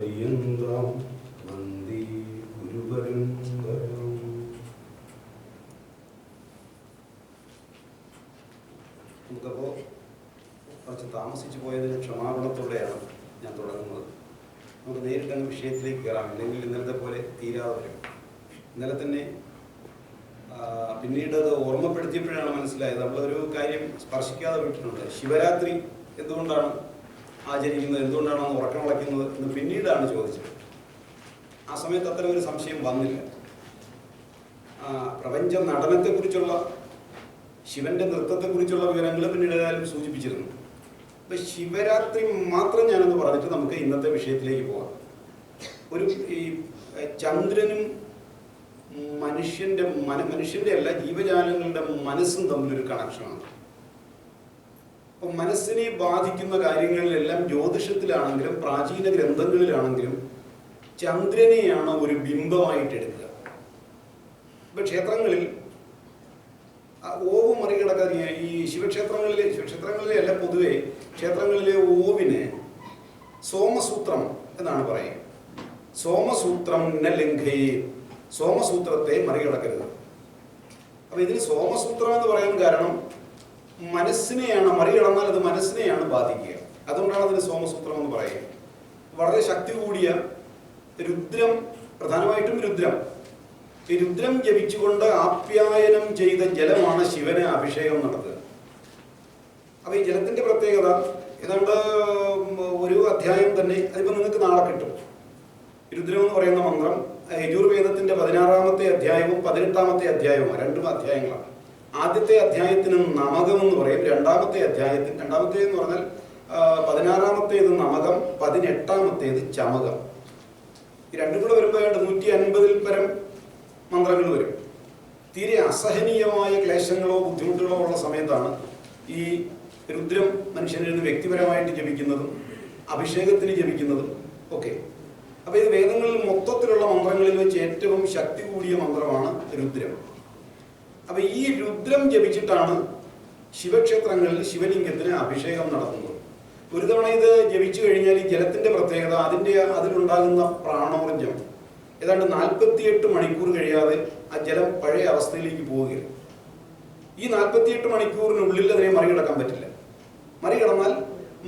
നമുക്കപ്പോൾ കുറച്ച് താമസിച്ചു പോയതിന് ക്ഷമാപണത്തോടെയാണ് ഞാൻ തുടങ്ങുന്നത്. നമുക്ക് നേരിട്ട് അങ്ങ് വിഷയത്തിലേക്ക് കയറാം. ഇല്ലെങ്കിൽ ഇന്നലത്തെ പോലെ തീരാതെ വരും. ഇന്നലെ തന്നെ പിന്നീട് അത് ഓർമ്മപ്പെടുത്തിയപ്പോഴാണ് മനസ്സിലായത്. നമ്മളൊരു കാര്യം സ്പർശിക്കാതെ വിട്ടിട്ടുണ്ട്. ശിവരാത്രി എന്തുകൊണ്ടാണ് ആചരിക്കുന്നത്? എന്തുകൊണ്ടാണ് അന്ന് ഉറക്കം വിളയ്ക്കുന്നത് എന്ന് പിന്നീടാണ് ചോദിച്ചത്. ആ സമയത്ത് അത്തരം ഒരു സംശയം വന്നില്ല. പ്രപഞ്ച നടനത്തെക്കുറിച്ചുള്ള ശിവന്റെ നൃത്തത്തെക്കുറിച്ചുള്ള വിവരങ്ങൾ പിന്നീട് ഏതായാലും സൂചിപ്പിച്ചിരുന്നു. അപ്പൊ ശിവരാത്രി മാത്രം ഞാനൊന്ന് പറഞ്ഞിട്ട് നമുക്ക് ഇന്നത്തെ വിഷയത്തിലേക്ക് പോകാം ഒരു ഈ ചന്ദ്രനും മനുഷ്യന്റെ മന മനുഷ്യന്റെ അല്ല ജീവജാലങ്ങളുടെ മനസ്സും തമ്മിലൊരു കണക്ഷനാണ് അപ്പൊ മനസ്സിനെ ബാധിക്കുന്ന കാര്യങ്ങളിലെല്ലാം ജ്യോതിഷത്തിലാണെങ്കിലും പ്രാചീന ഗ്രന്ഥങ്ങളിലാണെങ്കിലും ചന്ദ്രനെയാണ് ഒരു ബിംബമായിട്ട് എടുക്കുക. ഇപ്പൊ ക്ഷേത്രങ്ങളിൽ ഓവ് മറികടക്കാൻ ഈ ശിവക്ഷേത്രങ്ങളിലെ ശിവക്ഷേത്രങ്ങളിലെ അല്ല പൊതുവെ ക്ഷേത്രങ്ങളിലെ ഓവിനെ സോമസൂത്രം എന്നാണ് പറയുക. സോമസൂത്രം ലംഘയെ സോമസൂത്രത്തെ മറികടക്കരുത്. അപ്പൊ ഇതിന് സോമസൂത്രം എന്ന് പറയാൻ കാരണം മനസ്സിനെയാണ് മറികടന്നാൽ അത് മനസ്സിനെയാണ് ബാധിക്കുക. അതുകൊണ്ടാണ് അതിന് സോമസൂത്രം എന്ന് പറയുക. വളരെ ശക്തി കൂടിയ രുദ്രം പ്രധാനമായിട്ടും രുദ്രം. ഈ രുദ്രം ജപിച്ചുകൊണ്ട് ആപ്യായനം ചെയ്ത ജലമാണ് ശിവന് അഭിഷേകം നടത്തുക. അപ്പൊ ഈ ജലത്തിന്റെ പ്രത്യേകത ഏതാണ്ട് ഒരു അധ്യായം തന്നെ അതിപ്പോ നിങ്ങൾക്ക് നാളെ കിട്ടും. രുദ്രം എന്ന് പറയുന്ന മന്ത്രം യജുർവേദത്തിന്റെ പതിനാറാമത്തെ അധ്യായവും പതിനെട്ടാമത്തെ അധ്യായവും രണ്ടും അധ്യായങ്ങളാണ്. ആദ്യത്തെ അധ്യായത്തിന് നമകം എന്ന് പറയും. രണ്ടാമത്തെ അധ്യായത്തിന് രണ്ടാമത്തെ എന്ന് പറഞ്ഞാൽ പതിനാറാമത്തേത് നമകം പതിനെട്ടാമത്തേത് ചമകം. ഈ രണ്ടും കൂടെ വരുമ്പോൾ നൂറ്റി അൻപതിൽ പരം മന്ത്രങ്ങൾ വരും. തീരെ അസഹനീയമായ ക്ലേശങ്ങളോ ബുദ്ധിമുട്ടുകളോ ഉള്ള സമയത്താണ് ഈ രുദ്രം മനുഷ്യനിരുന്ന് വ്യക്തിപരമായിട്ട് ജപിക്കുന്നതും അഭിഷേകത്തിന് ജപിക്കുന്നതും ഒക്കെ. അപ്പോൾ ഇത് വേദങ്ങളിൽ മൊത്തത്തിലുള്ള മന്ത്രങ്ങളിൽ വെച്ച് ഏറ്റവും ശക്തി കൂടിയ മന്ത്രമാണ് രുദ്രം. അപ്പൊ ഈ രുദ്രം ജപിച്ചിട്ടാണ് ശിവക്ഷേത്രങ്ങളിൽ ശിവലിംഗത്തിന് അഭിഷേകം നടത്തുന്നത്. ഒരു തവണ ഇത് ജപിച്ചു കഴിഞ്ഞാൽ ഈ ജലത്തിന്റെ പ്രത്യേകത അതിന്റെ അതിലുണ്ടാകുന്ന പ്രാണോർജം. ഏതാണ്ട് നാൽപ്പത്തിയെട്ട് മണിക്കൂർ കഴിയാതെ ആ ജലം പഴയ അവസ്ഥയിലേക്ക് പോവുകയില്ല ഈ നാൽപ്പത്തിയെട്ട് മണിക്കൂറിനുള്ളിൽ അതിനെ മറികടക്കാൻ പറ്റില്ല. മറികടന്നാൽ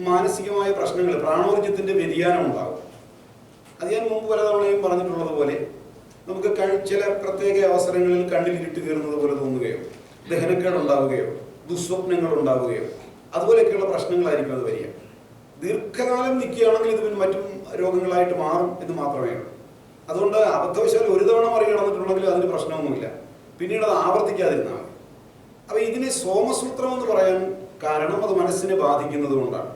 മാനസികമായ പ്രശ്നങ്ങൾ പ്രാണോർജത്തിന്റെ വ്യതിയാനം ഉണ്ടാകും. അത് ഞാൻ മുമ്പ് പലതവണയും പറഞ്ഞിട്ടുള്ളത് പോലെ നമുക്ക് ചില പ്രത്യേക അവസരങ്ങളിൽ കണ്ണിൽ ഇരുട്ട് കയറുന്നത് പോലെ തോന്നുകയോ ദഹനക്കേട് ഉണ്ടാവുകയോ ദുസ്വപ്നങ്ങൾ ഉണ്ടാവുകയോ അതുപോലെയൊക്കെയുള്ള പ്രശ്നങ്ങളായിരിക്കും അത് വരിക. ദീർഘകാലം നിൽക്കുകയാണെങ്കിൽ ഇത് പിന്നെ മറ്റും രോഗങ്ങളായിട്ട് മാറും എന്ന് മാത്രമേ ഉള്ളൂ. അതുകൊണ്ട് അബദ്ധവശാൽ ഒരു തവണ മറികടന്നിട്ടുണ്ടെങ്കിൽ അതിന് പ്രശ്നമൊന്നുമില്ല. പിന്നീട് അത് ആവർത്തിക്കാതിരുന്നാൽ മതി. അപ്പൊ ഇതിനെ സോമസൂത്രം എന്ന് പറയാൻ കാരണം അത് മനസ്സിനെ ബാധിക്കുന്നത് കൊണ്ടാണ്.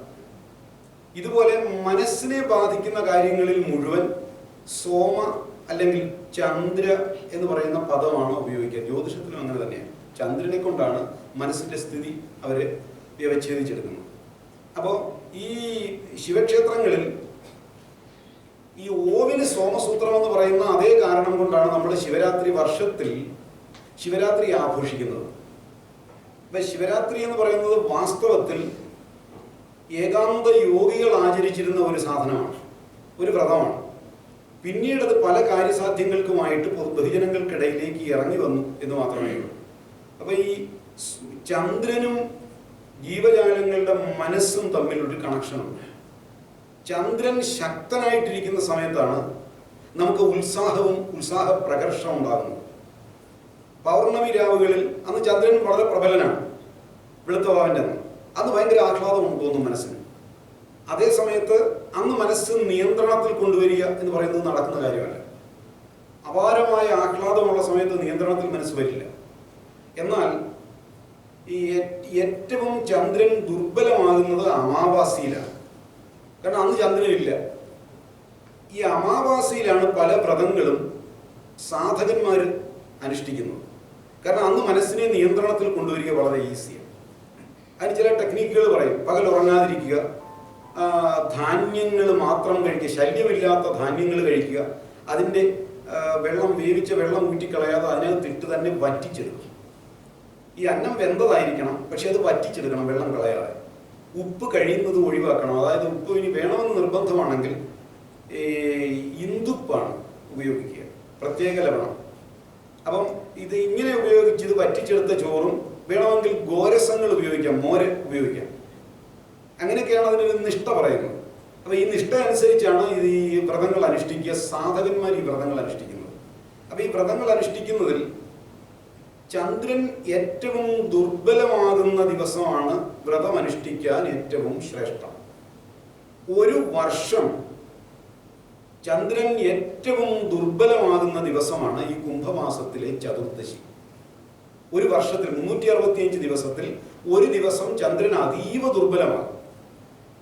ഇതുപോലെ മനസ്സിനെ ബാധിക്കുന്ന കാര്യങ്ങളിൽ മുഴുവൻ സോമ അല്ലെങ്കിൽ ചന്ദ്ര എന്ന് പറയുന്ന പദമാണ് ഉപയോഗിക്കുക ജ്യോതിഷത്തിലും അങ്ങനെ തന്നെയാണ്. ചന്ദ്രനെ കൊണ്ടാണ് മനസ്സിന്റെ സ്ഥിതി അവർ വ്യവച്ഛേദിച്ചെടുക്കുന്നത്. അപ്പോൾ ഈ ശിവക്ഷേത്രങ്ങളിൽ ഈ ഓവിന് സോമസൂത്രം എന്ന് പറയുന്ന അതേ കാരണം കൊണ്ടാണ് നമ്മൾ ശിവരാത്രി വർഷത്തിൽ ശിവരാത്രി ആഘോഷിക്കുന്നത്. അപ്പൊ ശിവരാത്രി എന്ന് പറയുന്നത് വാസ്തവത്തിൽ ഏകാന്ത യോഗികൾ ആചരിച്ചിരുന്ന ഒരു സാധനമാണ്. ഒരു വ്രതമാണ്. പിന്നീട് അത് പല കാര്യസാധ്യങ്ങൾക്കുമായിട്ട് ബഹുജനങ്ങൾക്കിടയിലേക്ക് ഇറങ്ങി വന്നു എന്ന് മാത്രമേ ഉള്ളൂ. അപ്പൊ ഈ ചന്ദ്രനും ജീവജാലങ്ങളുടെ മനസ്സും തമ്മിലൊരു കണക്ഷനുണ്ട് ചന്ദ്രൻ ശക്തനായിട്ടിരിക്കുന്ന സമയത്താണ് നമുക്ക് ഉത്സാഹവും ഉത്സാഹ പ്രകർഷവും ഉണ്ടാകുന്നത്. പൗർണമി രാവുകളിൽ അന്ന് ചന്ദ്രൻ വളരെ പ്രബലനാണ് വെളുത്തവാവിന്റെ അന്ന്. അത് ഭയങ്കര ആഹ്ലാദം തോന്നും മനസ്സിന്. അതേ സമയത്ത് അന്ന് മനസ്സ് നിയന്ത്രണത്തിൽ കൊണ്ടുവരിക എന്ന് പറയുന്നത് നടക്കുന്ന കാര്യമല്ല. അപാരമായ ആഹ്ലാദമുള്ള സമയത്ത് നിയന്ത്രണത്തിൽ മനസ്സ് വരില്ല. എന്നാൽ ഈ ഏറ്റവും ചന്ദ്രൻ ദുർബലമാകുന്നത് അമാവാസിയിലാണ്. കാരണം അന്ന് ചന്ദ്രനില്ല. ഈ അമാവാസിയിലാണ് പല വ്രതങ്ങളും സാധകന്മാർ അനുഷ്ഠിക്കുന്നത്. കാരണം അന്ന് മനസ്സിനെ നിയന്ത്രണത്തിൽ കൊണ്ടുവരിക വളരെ ഈസിയാണ്. അതിന് ചില ടെക്നിക്കുകൾ പറയും. പകൽ ഉറങ്ങാതിരിക്കുക. ധാന്യങ്ങൾ മാത്രം കഴിക്കുക. ശല്യമില്ലാത്ത ധാന്യങ്ങൾ കഴിക്കുക. അതിന്റെ വെള്ളം വേവിച്ച വെള്ളം ഊറ്റിക്കളയാതെ അതിനകത്ത് ഇട്ട് തന്നെ വറ്റിച്ചെടുക്കും ഈ അന്നം വെന്തതായിരിക്കണം പക്ഷെ അത് വറ്റിച്ചെടുക്കണം വെള്ളം കളയാതെ. ഉപ്പ് കഴിയുന്നത് ഒഴിവാക്കണം. അതായത് ഉപ്പ് ഇനി വേണമെന്ന് നിർബന്ധമാണെങ്കിൽ ഇന്ദുപ്പാണ് ഉപയോഗിക്കുക. പ്രത്യേക ലവണം. അപ്പം ഇത് ഇങ്ങനെ ഉപയോഗിച്ച് ഇത് വറ്റിച്ചെടുത്ത ചോറും വേണമെങ്കിൽ ഗോരസങ്ങൾ ഉപയോഗിക്കാം മോര് ഉപയോഗിക്കാം. അങ്ങനെയൊക്കെയാണ് അതിനൊരു നിഷ്ഠ പറയുന്നത്. അപ്പോൾ ഈ നിഷ്ഠ അനുസരിച്ചാണ് ഇത് ഈ വ്രതങ്ങൾ അനുഷ്ഠിക്കുക സാധകന്മാർ ഈ വ്രതങ്ങൾ അനുഷ്ഠിക്കുന്നത്. അപ്പോൾ ഈ വ്രതങ്ങൾ അനുഷ്ഠിക്കുന്നതിൽ ചന്ദ്രൻ ഏറ്റവും ദുർബലമാകുന്ന ദിവസമാണ് വ്രതം അനുഷ്ഠിക്കാൻ ഏറ്റവും ശ്രേഷ്ഠം. ഒരു വർഷം ചന്ദ്രൻ ഏറ്റവും ദുർബലമാകുന്ന ദിവസമാണ് ഈ കുംഭമാസത്തിലെ ചതുർദശി. ഒരു വർഷത്തിൽ മുന്നൂറ്റി അറുപത്തിയഞ്ച് ദിവസത്തിൽ ഒരു ദിവസം ചന്ദ്രൻ അതീവ ദുർബലമാകും.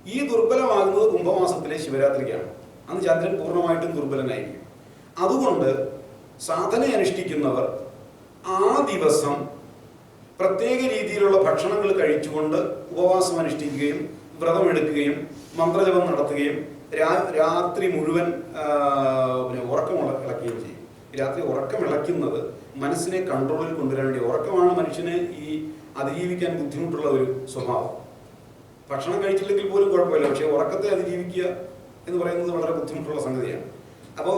ഈ ദുർബലമാകുന്നത് കുംഭമാസത്തിലെ ശിവരാത്രിക്കാണ്. അന്ന് ചന്ദ്രൻ പൂർണമായിട്ടും ദുർബലനായിരിക്കും. അതുകൊണ്ട് സാധന അനുഷ്ഠിക്കുന്നവർ ആ ദിവസം പ്രത്യേക രീതിയിലുള്ള ഭക്ഷണങ്ങൾ കഴിച്ചുകൊണ്ട് ഉപവാസം അനുഷ്ഠിക്കുകയും വ്രതമെടുക്കുകയും മന്ത്രജപം നടത്തുകയും രാത്രി മുഴുവൻ പിന്നെ ഉറക്കം ഇള- ഇളക്കുകയും ചെയ്യും. രാത്രി ഉറക്കം ഇളക്കുന്നത് മനസ്സിനെ കൺട്രോളിൽ കൊണ്ടുവരാൻ വേണ്ടി ഉറക്കമാണ് മനുഷ്യന് ഈ അതിജീവിക്കാൻ ബുദ്ധിമുട്ടുള്ള ഒരു സ്വഭാവം. ഭക്ഷണം കഴിച്ചില്ലെങ്കിൽ പോലും കുഴപ്പമില്ല. പക്ഷേ ഉറക്കത്തെ അതിജീവിക്കുക എന്ന് പറയുന്നത് വളരെ ബുദ്ധിമുട്ടുള്ള സംഗതിയാണ്. അപ്പോൾ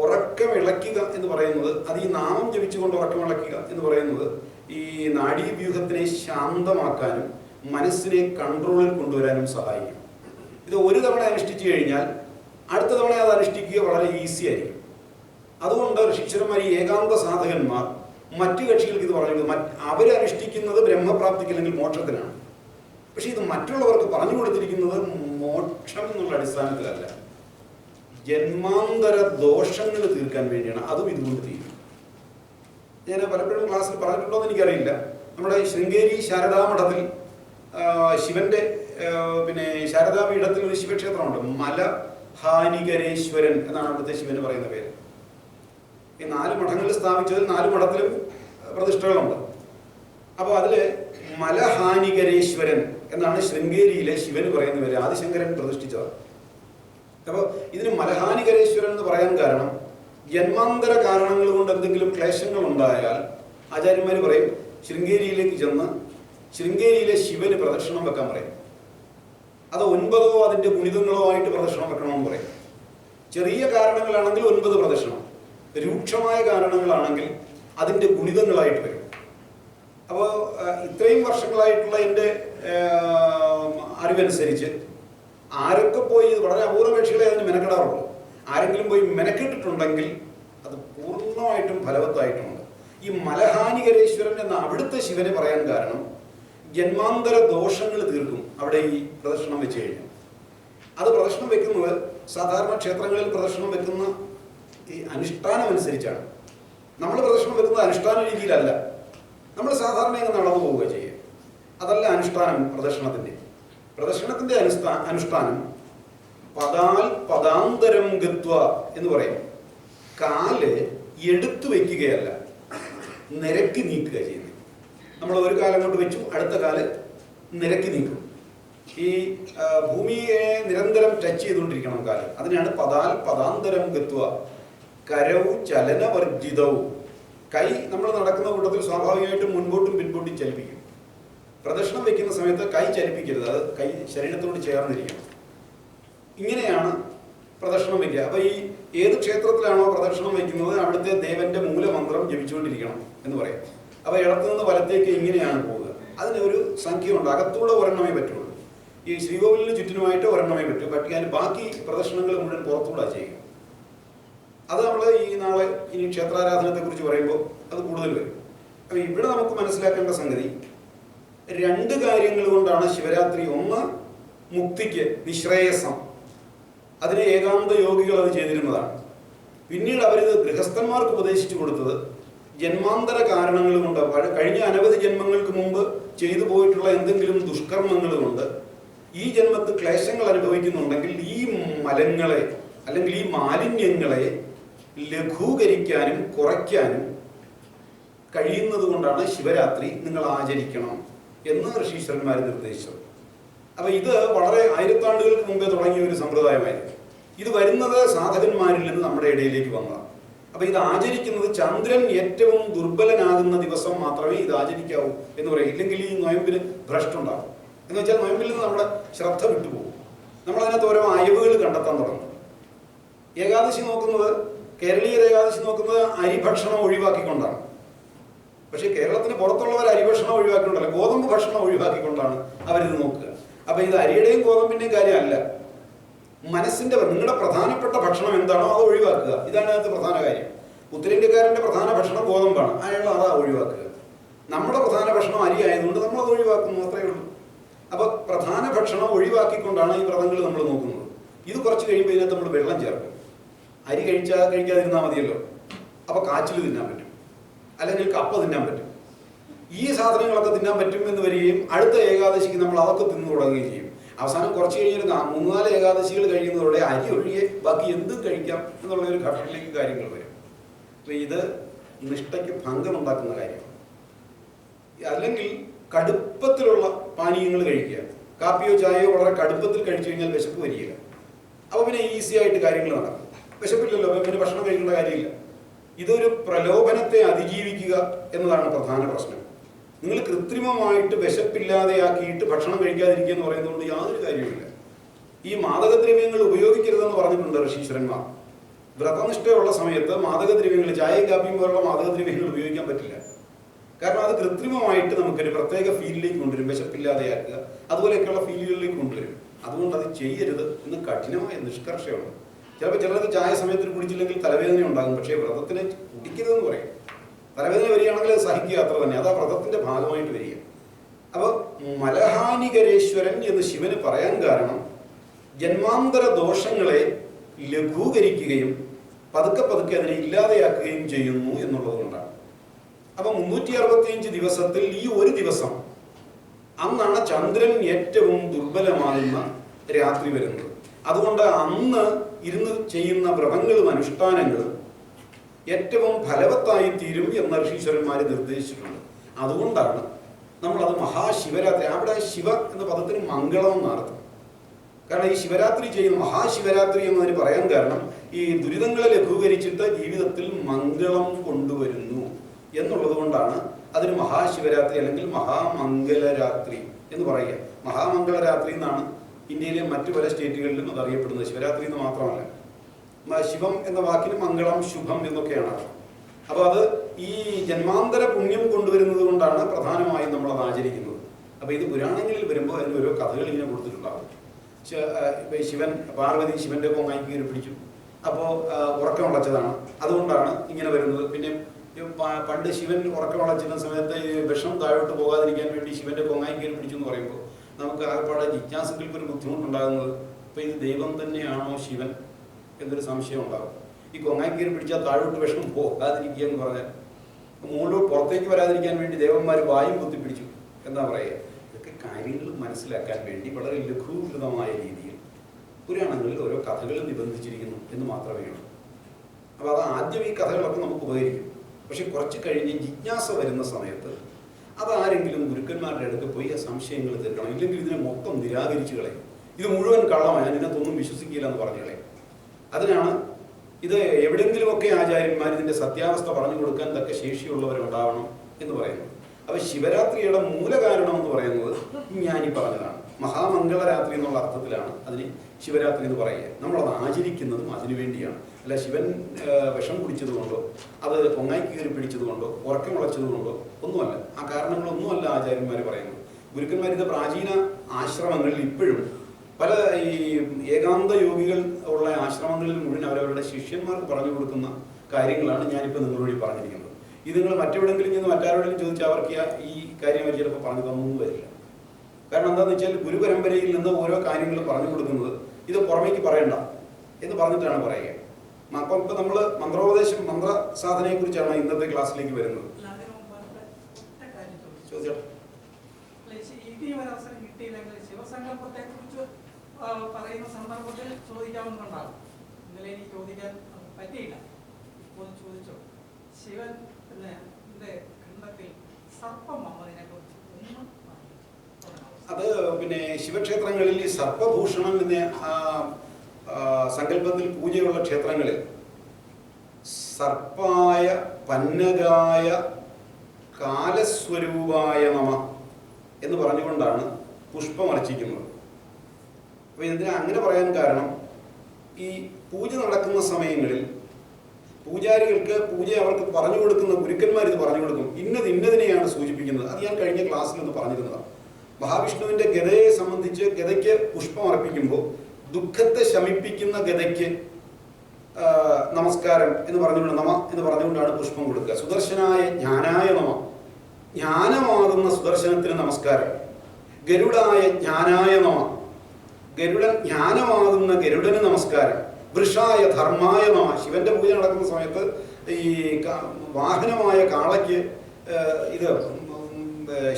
ഉറക്കം ഇളക്കുക എന്ന് പറയുന്നത് അത് ഈ നാമം ജപിച്ചുകൊണ്ട് ഉറക്കം ഇളക്കുക എന്ന് പറയുന്നത് ഈ നാഡീവ്യൂഹത്തിനെ ശാന്തമാക്കാനും മനസ്സിനെ കൺട്രോളിൽ കൊണ്ടുവരാനും സഹായിക്കും. ഇത് ഒരു തവണ അനുഷ്ഠിച്ചു കഴിഞ്ഞാൽ അടുത്ത തവണ അത് അനുഷ്ഠിക്കുക വളരെ ഈസി ആയിരിക്കും. അതുകൊണ്ട് ഋഷീശ്വരന്മാർ ഈ ഏകാന്ത സാധകന്മാർ മറ്റു കക്ഷികൾക്ക് ഇത് പറയുന്നത് അവരനുഷ്ഠിക്കുന്നത് ബ്രഹ്മപ്രാപ്തിക്ക് അല്ലെങ്കിൽ മോക്ഷത്തിനാണ്. പക്ഷെ ഇത് മറ്റുള്ളവർക്ക് പറഞ്ഞു കൊടുത്തിരിക്കുന്നത് മോക്ഷം എന്നുള്ള അടിസ്ഥാനത്തിലല്ല. ജന്മാന്തര ദോഷങ്ങൾ തീർക്കാൻ വേണ്ടിയാണ്. അതും ഇതുകൊണ്ട് തീരും ഞാൻ പലപ്പോഴും ക്ലാസ്സിൽ പറഞ്ഞിട്ടുണ്ടോ എന്ന് എനിക്കറിയില്ല. നമ്മുടെ ശൃംഗേരി ശാരദാമഠത്തിൽ മഠത്തിൽ ശിവന്റെ പിന്നെ ശാരദാപീഠത്തിൽ ഒരു ശിവക്ഷേത്രമുണ്ട്. മല മലഹാനികരേശ്വരൻ എന്നാണ് അവിടുത്തെ ശിവന് പറയുന്ന പേര്. ഈ നാല് മഠങ്ങളിൽ സ്ഥാപിച്ചതിൽ നാല് മഠത്തിലും പ്രതിഷ്ഠകളുണ്ട്. അപ്പോൾ അതിൽ മലഹാനികരേശ്വരൻ എന്നാണ് ശൃംഗേരിയിലെ ശിവൻ പറയുന്ന പേര്. ആദിശങ്കരൻ പ്രതിഷ്ഠിച്ചത് അപ്പോൾ ഇതിന് മലഹാനികരേശ്വരൻ എന്ന് പറയാൻ കാരണം ജന്മാന്തര കാരണങ്ങൾ കൊണ്ട് എന്തെങ്കിലും ക്ലേശങ്ങൾ ഉണ്ടായാൽ ആചാര്യന്മാർ പറയും ശൃംഗേരിയിലേക്ക് ചെന്ന് ശൃംഗേരിയിലെ ശിവന് പ്രദക്ഷിണം വെക്കാൻ പറയും. അത് ഒൻപതോ അതിന്റെ ഗുണിതങ്ങളോ ആയിട്ട് പ്രദക്ഷിണം വെക്കണമെന്ന് പറയും. ചെറിയ കാരണങ്ങളാണെങ്കിൽ ഒൻപത് പ്രദക്ഷിണം. രൂക്ഷമായ കാരണങ്ങളാണെങ്കിൽ അതിന്റെ ഗുണിതങ്ങളായിട്ട് വരും. അപ്പോൾ ഇത്രയും വർഷങ്ങളായിട്ടുള്ള എന്റെ അറിവനുസരിച്ച് ആരൊക്കെ പോയി വളരെ അപൂർവ കക്ഷികളെ അതിന് മെനക്കെടാറുള്ളൂ ആരെങ്കിലും പോയി മെനക്കെട്ടിട്ടുണ്ടെങ്കിൽ അത് പൂർണമായിട്ടും ഫലവത്തായിട്ടുണ്ട്. ഈ മലഹാനികരേശ്വരൻ എന്ന അവിടുത്തെ ശിവനെ പറയാൻ കാരണം ജന്മാന്തര ദോഷങ്ങൾ തീർക്കും അവിടെ ഈ പ്രദർശനം വെച്ച് കഴിഞ്ഞാൽ. അത് പ്രദർശനം വെക്കുന്നത് സാധാരണ ക്ഷേത്രങ്ങളിൽ പ്രദർശനം വെക്കുന്ന ഈ അനുഷ്ഠാനം അനുസരിച്ചാണ് നമ്മൾ പ്രദർശനം വെക്കുന്നത് അനുഷ്ഠാന രീതിയിലല്ല. നമ്മൾ സാധാരണ ഇങ്ങനെ നടന്നു പോവുക ചെയ്യുക അതല്ല അനുഷ്ഠാനം പ്രദക്ഷിണത്തിന്റെ പ്രദക്ഷിണത്തിന്റെ അനുഷ്ഠാ അനുഷ്ഠാനം പദാൽ പദാന്തരം ഗത്വ എന്ന് പറയും. കാൽ എടുത്തു വയ്ക്കുകയല്ല നിരക്കി നീക്കുക ചെയ്യുന്നത് നമ്മൾ ഒരു കാലം കൊണ്ട് വെച്ചു അടുത്ത കാൽ നിരക്കി നീക്കും. ഈ ഭൂമിയെ നിരന്തരം ടച്ച് ചെയ്തുകൊണ്ടിരിക്കണം കാലം. അതിനാണ് പദാൽ പദാന്തരം ഗത്വ. കരവും ചലനവർജിതവും കൈ നമ്മൾ നടക്കുന്ന കൂട്ടത്തിൽ സ്വാഭാവികമായിട്ടും മുൻപോട്ടും പിൻപോട്ടും ചലിപ്പിക്കും. പ്രദക്ഷിണം വെക്കുന്ന സമയത്ത് കൈ ചലിപ്പിക്കരുത്. അത് കൈ ശരീരത്തോട് ചേർന്നിരിക്കണം. ഇങ്ങനെയാണ് പ്രദക്ഷിണം വയ്ക്കുക അപ്പോൾ ഈ ഏത് ക്ഷേത്രത്തിലാണോ പ്രദക്ഷിണം വയ്ക്കുന്നത് അവിടുത്തെ ദേവന്റെ മൂലമന്ത്രം ജപിച്ചുകൊണ്ടിരിക്കണം എന്ന് പറയാം. അപ്പോൾ ഇടത്തുനിന്ന് വലത്തേക്ക് ഇങ്ങനെയാണ് പോവുക അതിനൊരു സംഖ്യയുണ്ട് അകത്തൂടെ ഒരെണ്ണമേ പറ്റുള്ളൂ. ഈ ശ്രീകോവിലിന് ചുറ്റിനുമായിട്ട് ഒരെണ്ണമേ പറ്റൂ. പറ്റിയാൽ ബാക്കി പ്രദക്ഷിണങ്ങൾ മുഴുവൻ പുറത്തുകൂടെ ചെയ്യുക. അത് നമ്മൾ ഈ നാളെ ഇനി ക്ഷേത്രാരാധനത്തെ കുറിച്ച് പറയുമ്പോൾ അത് കൂടുതൽ വരും. അപ്പൊ ഇവിടെ നമുക്ക് മനസ്സിലാക്കേണ്ട സംഗതി രണ്ട് കാര്യങ്ങൾ കൊണ്ടാണ് ശിവരാത്രി ഒന്ന് മുക്തിക്ക് നിശ്രേയസം. അതിനെ ഏകാന്ത യോഗികൾ അത് ചെയ്തിരുന്നതാണ്. പിന്നീട് അവരിത് ഗൃഹസ്ഥന്മാർക്ക് ഉപദേശിച്ചു കൊടുത്തത് ജന്മാന്തര കാരണങ്ങൾ കൊണ്ട് കഴിഞ്ഞ അനവധി ജന്മങ്ങൾക്ക് മുമ്പ് ചെയ്തു പോയിട്ടുള്ള എന്തെങ്കിലും ദുഷ്കർമ്മങ്ങൾ കൊണ്ട് ഈ ജന്മത്ത് ക്ലേശങ്ങൾ അനുഭവിക്കുന്നുണ്ടെങ്കിൽ ഈ മലങ്ങളെ അല്ലെങ്കിൽ ഈ മാലിന്യങ്ങളെ ലഘൂകരിക്കാനും കുറയ്ക്കാനും കഴിയുന്നത് കൊണ്ടാണ് ശിവരാത്രി നിങ്ങൾ ആചരിക്കണം എന്ന് ഋഷീശ്വരന്മാർ നിർദ്ദേശിച്ചത്. അപ്പൊ ഇത് വളരെ ആയിരത്താണ്ടുകൾക്ക് മുമ്പേ തുടങ്ങിയ ഒരു സമ്പ്രദായമായിരുന്നു. ഇത് വരുന്നത് സാധകന്മാരിൽ നിന്ന് നമ്മുടെ ഇടയിലേക്ക് വന്നതാണ്. അപ്പൊ ഇത് ആചരിക്കുന്നത് ചന്ദ്രൻ ഏറ്റവും ദുർബലനാകുന്ന ദിവസം മാത്രമേ ഇത് ആചരിക്കാവൂ എന്ന് പറയും. ഇല്ലെങ്കിൽ ഈ നോയമ്പിന് ഭ്രഷ്ടുണ്ടാകും. എന്ന് വെച്ചാൽ നൊയമ്പിൽ നിന്ന് നമ്മുടെ ശ്രദ്ധ വിട്ടുപോകും. നമ്മളതിനകത്ത് ഓരോ അയവുകൾ കണ്ടെത്താൻ തുടങ്ങും. ഏകാദശി നോക്കുന്നത് കേരളീയർ ഏകാദശി നോക്കുന്നത് അരിഭക്ഷണം ഒഴിവാക്കിക്കൊണ്ടാണ്. പക്ഷേ കേരളത്തിന് പുറത്തുള്ളവർ അരിഭക്ഷണം ഒഴിവാക്കിക്കൊണ്ടല്ല ഗോതമ്പ് ഭക്ഷണം ഒഴിവാക്കിക്കൊണ്ടാണ് അവരിത് നോക്കുക. അപ്പൊ ഇത് അരിയുടെയും ഗോതമ്പിന്റെയും കാര്യമല്ല. മനസ്സിന്റെ നിങ്ങളുടെ പ്രധാനപ്പെട്ട ഭക്ഷണം എന്താണോ അത് ഒഴിവാക്കുക. ഇതാണ് അതിനകത്ത് പ്രധാന കാര്യം. ഉത്തരേന്ത്യക്കാരന്റെ പ്രധാന ഭക്ഷണം ഗോതമ്പാണ്. അയാൾ അതാ ഒഴിവാക്കുക. നമ്മുടെ പ്രധാന ഭക്ഷണം അരി ആയതുകൊണ്ട് നമ്മൾ അത് ഒഴിവാക്കുന്നു അത്രയേ ഉള്ളൂ. അപ്പൊ പ്രധാന ഭക്ഷണം ഒഴിവാക്കിക്കൊണ്ടാണ് ഈ വ്രതങ്ങൾ നമ്മൾ നോക്കുന്നത്. ഇത് കുറച്ച് കഴിയുമ്പോൾ ഇതിനകത്ത് നമ്മൾ വെള്ളം ചേർക്കും. അരി കഴിച്ചാൽ കഴിക്കാതിരുന്നാൽ മതിയല്ലോ. അപ്പൊ കാച്ചിൽ തിന്നാൻ പറ്റും. അല്ലെങ്കിൽ കപ്പ തിന്നാൻ പറ്റും. ഈ സാധനങ്ങളൊക്കെ തിന്നാൻ പറ്റും എന്ന് വരികയും അടുത്ത ഏകാദശിക്ക് നമ്മൾ അതൊക്കെ തിന്നു തുടങ്ങുകയും ചെയ്യും. അവസാനം കുറച്ച് കഴിഞ്ഞൊരു മൂന്നാൽ ഏകാദശികൾ കഴിയുന്നതോടെ അരി ഒഴികെ ബാക്കി എന്തും കഴിക്കാം എന്നുള്ള ഒരു ഘട്ടത്തിലേക്ക് കാര്യങ്ങൾ വരും. അപ്പൊ ഇത് നിഷ്ഠയ്ക്ക് ഭംഗം ഉണ്ടാക്കുന്ന കാര്യമാണ്. അല്ലെങ്കിൽ കടുപ്പത്തിലുള്ള പാനീയങ്ങൾ കഴിക്കുക. കാപ്പിയോ ചായയോ വളരെ കടുപ്പത്തിൽ കഴിച്ചു കഴിഞ്ഞാൽ വിശപ്പ് വരികയില്ല. അപ്പൊ പിന്നെ ഈസി ആയിട്ട് കാര്യങ്ങൾ നടക്കും. വിശപ്പില്ലല്ലോ പിന്നെ ഭക്ഷണം കഴിക്കേണ്ട കാര്യമില്ല. ഇതൊരു പ്രലോഭനത്തെ അതിജീവിക്കുക എന്നതാണ് പ്രധാന പ്രശ്നം. നിങ്ങൾ കൃത്രിമമായിട്ട് വിശപ്പില്ലാതെയാക്കിയിട്ട് ഭക്ഷണം കഴിക്കാതിരിക്കുക എന്ന് പറയുന്നതുകൊണ്ട് യാതൊരു കാര്യവുമില്ല. ഈ മാദകദ്രവ്യങ്ങൾ ഉപയോഗിക്കരുതെന്ന് പറഞ്ഞിട്ടുണ്ട് ഋഷീശ്വരന്മാർ. വ്രതനിഷ്ഠയുള്ള സമയത്ത് മാദകദ്രവ്യങ്ങൾ ചായയും കാപ്പിയും പോലുള്ള മാദകദ്രവ്യങ്ങൾ ഉപയോഗിക്കാൻ പറ്റില്ല. കാരണം അത് കൃത്രിമമായിട്ട് നമുക്കൊരു പ്രത്യേക ഫീലിലേക്ക് കൊണ്ടുവരും വിശപ്പില്ലാതെയാക്കുക. അതുപോലെയൊക്കെയുള്ള ഫീലുകളിലേക്ക് കൊണ്ടുവരും. അതുകൊണ്ട് അത് ചെയ്യരുത് എന്ന് കഠിനമായ നിഷ്കർഷയുണ്ട്. ചിലപ്പോൾ ചിലർക്ക് ചായ സമയത്തിന് കുടിച്ചില്ലെങ്കിൽ തലവേദന ഉണ്ടാകും. പക്ഷേ വ്രതത്തിന് കുടിക്കരുതെന്ന് പറയും. തലവേദന വരികയാണെങ്കിൽ അത് സഹിക്കുക അത്ര തന്നെ. അത് ആ വ്രതത്തിന്റെ ഭാഗമായിട്ട് വരിക. അപ്പോൾ മലഹാനികരേശ്വരൻ എന്ന് ശിവന് പറയാൻ കാരണം ജന്മാന്തര ദോഷങ്ങളെ ലഘൂകരിക്കുകയും പതുക്കെ പതുക്കെ അതിനെ ഇല്ലാതെയാക്കുകയും ചെയ്യുന്നു എന്നുള്ളതുകൊണ്ടാണ് അപ്പൊ മുന്നൂറ്റി അറുപത്തിയഞ്ച് ദിവസത്തിൽ ഈ ഒരു ദിവസം അന്നാണ് ചന്ദ്രൻ ഏറ്റവും ദുർബലമാകുന്ന രാത്രി വരുന്നത്. അതുകൊണ്ട് അന്ന് ഇരുന്ന് ചെയ്യുന്ന വ്രതങ്ങളും അനുഷ്ഠാനങ്ങളും ഏറ്റവും ഫലവത്തായി തീരും എന്ന് ഋഷീശ്വരന്മാർ നിർദ്ദേശിച്ചിട്ടുണ്ട്. അതുകൊണ്ടാണ് നമ്മളത് മഹാശിവരാത്രി അവിടെ ശിവ എന്ന പദത്തിന് മംഗളം എന്നർത്ഥം കാരണം ഈ ശിവരാത്രി ചെയ്യുന്ന മഹാശിവരാത്രി എന്നതിന് പറയാൻ കാരണം ഈ ദുരിതങ്ങളെ ലഘൂകരിച്ചിട്ട് ജീവിതത്തിൽ മംഗളം കൊണ്ടുവരുന്നു എന്നുള്ളത് കൊണ്ടാണ് അതിന് മഹാശിവരാത്രി അല്ലെങ്കിൽ മഹാമംഗലരാത്രി എന്ന് പറയുക. മഹാമംഗളരാത്രി എന്നാണ് ഇന്ത്യയിലെ മറ്റു പല സ്റ്റേറ്റുകളിലും അത് അറിയപ്പെടുന്നത് ശിവരാത്രി എന്ന് മാത്രമല്ല. എന്നാൽ ശിവം എന്ന വാക്കിന് മംഗളം ശുഭം എന്നൊക്കെയാണ്. അപ്പോൾ അപ്പൊ അത് ഈ ജന്മാന്തര പുണ്യം കൊണ്ടുവരുന്നത് കൊണ്ടാണ് പ്രധാനമായും നമ്മൾ അത് ആചരിക്കുന്നത്. അപ്പൊ ഇത് പുരാണങ്ങളിൽ വരുമ്പോൾ അതിന് ഓരോ കഥകൾ ഇങ്ങനെ കൊടുത്തിട്ടുണ്ടാവും. ശിവൻ പാർവതി ശിവന്റെ കൊങ്ങായി കയറി പിടിച്ചു. അപ്പോൾ ഉറക്കം ഉളച്ചതാണ്. അതുകൊണ്ടാണ് ഇങ്ങനെ വരുന്നത്. പിന്നെ പണ്ട് ശിവൻ ഉറക്കം ഉളച്ചിരുന്ന സമയത്ത് വിഷം താഴോട്ട് പോകാതിരിക്കാൻ വേണ്ടി ശിവന്റെ കൊങ്ങായി കയറി പിടിച്ചു എന്ന് പറയുമ്പോൾ നമുക്ക് ആകെപ്പാടെ ജിജ്ഞാസുക്കൾക്ക് ഒരു ബുദ്ധിമുട്ടുണ്ടാകുന്നത് ഇപ്പൊ ഇത് ദൈവം തന്നെയാണോ ശിവൻ എന്നൊരു സംശയം ഉണ്ടാകും. ഈ കൊങ്ങായി കയറി പിടിച്ചാൽ താഴോട്ട് വിഷം പോകാതിരിക്കുക എന്ന് പറഞ്ഞാൽ മുകളിലോട്ട് പുറത്തേക്ക് വരാതിരിക്കാൻ വേണ്ടി ദേവന്മാർ വായും കുത്തിപ്പിടിച്ചു എന്താ പറയുക? ഇതൊക്കെ കാര്യങ്ങൾ മനസ്സിലാക്കാൻ വേണ്ടി വളരെ ലഘൂകൃതമായ രീതിയിൽ പുരാണങ്ങളിൽ ഓരോ കഥകൾ നിബന്ധിച്ചിരിക്കുന്നു എന്ന് മാത്രമേ ഉള്ളൂ. അപ്പോൾ അത് ആദ്യം ഈ കഥകളൊക്കെ നമുക്ക് ഉപകരിക്കും. പക്ഷെ കുറച്ച് കഴിഞ്ഞ് ജിജ്ഞാസ വരുന്ന സമയത്ത് അതാരെങ്കിലും ഗുരുക്കന്മാരുടെ അടുത്ത് പോയി ആ സംശയങ്ങൾ തീർക്കണം. ഇല്ലെങ്കിൽ ഇതിനെ മൊത്തം നിരാകരിച്ചു കളയും. ഇത് മുഴുവൻ കള്ളമാണ്. ഇതിനകത്തൊന്നും വിശ്വസിക്കില്ല എന്ന് പറഞ്ഞു കളയും. അതിനാണ് ഇത് എവിടെങ്കിലുമൊക്കെ ആചാര്യന്മാർ ഇതിന്റെ സത്യാവസ്ഥ പറഞ്ഞു കൊടുക്കാൻ തക്ക ശേഷിയുള്ളവരുണ്ടാവണം എന്ന് പറയുന്നു അപ്പൊ ശിവരാത്രിയുടെ മൂലകാരണം എന്ന് പറയുന്നത് ഞാനീ പറഞ്ഞതാണ്. മഹാമംഗളരാത്രി എന്നുള്ള അർത്ഥത്തിലാണ് അതിന് ശിവരാത്രി എന്ന് പറയുക. നമ്മളത് ആചരിക്കുന്നതും അതിനു വേണ്ടിയാണ്. അല്ല ശിവൻ വിഷം കുടിച്ചത് കൊണ്ടോ അത് പൊങ്ങായി കീറി പിടിച്ചത് കൊണ്ടോ ഉറക്കം വിളച്ചതുകൊണ്ടോ ഒന്നുമല്ല. ആ കാരണങ്ങളൊന്നുമല്ല ആചാര്യന്മാർ പറയുന്നത്. ഗുരുക്കന്മാർ ഇത് പ്രാചീന ആശ്രമങ്ങളിൽ ഇപ്പോഴും പല ഈ ഏകാന്ത യോഗികൾ ഉള്ള ആശ്രമങ്ങളിൽ മുഴുവൻ അവരവരുടെ ശിഷ്യന്മാർക്ക് പറഞ്ഞു കൊടുക്കുന്ന കാര്യങ്ങളാണ് ഞാനിപ്പോൾ നിങ്ങളോട് വഴി പറഞ്ഞിരിക്കുന്നത്. ഇത് നിങ്ങൾ മറ്റെവിടെങ്കിലും ചെന്ന് മറ്റാരോടെങ്കിലും ചോദിച്ചാൽ അവർക്ക് ഈ- കാര്യം അവർ ചിലപ്പോൾ പറഞ്ഞു തന്നൊന്നും വരില്ല. കാരണം എന്താണെന്ന് വെച്ചാൽ ഗുരുപരമ്പരയിൽ നിന്ന് ഓരോ കാര്യങ്ങൾ പറഞ്ഞു കൊടുക്കുന്നത് ഇത് പുറമേക്ക് പറയണ്ട എന്ന് പറഞ്ഞിട്ടാണ് പറയുക. അപ്പം ഇപ്പൊ നമ്മൾ മന്ത്രോപദേശം മന്ത്ര സാധനയെ കുറിച്ചാണ് ഇന്നത്തെ ക്ലാസ്സിലേക്ക് വരുന്നത്. ശിവസങ്കല്പത്തെ കുറിച്ച് പറയുന്ന സന്ദർഭത്തിൽ ഇന്നലെ എനിക്ക് ചോദിക്കാൻ പറ്റിയില്ല. ചോദിച്ചോ? ശിവൻ പിന്നെ ഖണ്ഡത്തിൽ സർപ്പം വന്നതിനെ കുറിച്ച് ഒന്നും അത് പിന്നെ ശിവക്ഷേത്രങ്ങളിൽ സർപ്പഭൂഷണം എന്ന സങ്കല്പത്തിൽ പൂജയുള്ള ക്ഷേത്രങ്ങളിൽ സർപ്പായ പന്നകായ കാലസ്വരൂപായ നമ എന്ന് പറഞ്ഞുകൊണ്ടാണ് പുഷ്പം അർച്ചിക്കുന്നത്. അപ്പൊ ഇതിന് അങ്ങനെ പറയാൻ കാരണം ഈ പൂജ നടക്കുന്ന സമയങ്ങളിൽ പൂജാരികൾക്ക് പൂജ അവർക്ക് പറഞ്ഞു കൊടുക്കുന്ന ഗുരുക്കന്മാർ ഇത് പറഞ്ഞു കൊടുക്കും. ഇന്നത് ഇന്നതിനെയാണ് സൂചിപ്പിക്കുന്നത്. അത് ഞാൻ കഴിഞ്ഞ ക്ലാസ്സിൽ ഒന്ന് പറഞ്ഞിരുന്നതാണ്. മഹാവിഷ്ണുവിന്റെ ഗതയെ സംബന്ധിച്ച് ഗതയ്ക്ക് പുഷ്പം അർപ്പിക്കുമ്പോൾ ദുഃഖത്തെ ശമിപ്പിക്കുന്ന ഗതയ്ക്ക് നമസ്കാരം എന്ന് പറഞ്ഞുകൊണ്ട് നമ എന്ന് പറഞ്ഞുകൊണ്ടാണ് പുഷ്പം കൊടുക്കുക. സുദർശനായ ജ്ഞാനായ നമ. ജ്ഞാനമാകുന്ന സുദർശനത്തിന് നമസ്കാരം. ഗരുഡായ ജ്ഞാനായ നമ. ഗരുഡൻ ജ്ഞാനമാകുന്ന ഗരുഡന് നമസ്കാരം. വൃഷായ ധർമായ നമ. ശിവന്റെ പൂജ നടക്കുന്ന സമയത്ത് ഈ വാഹനമായ കാളയ്ക്ക് ഇത്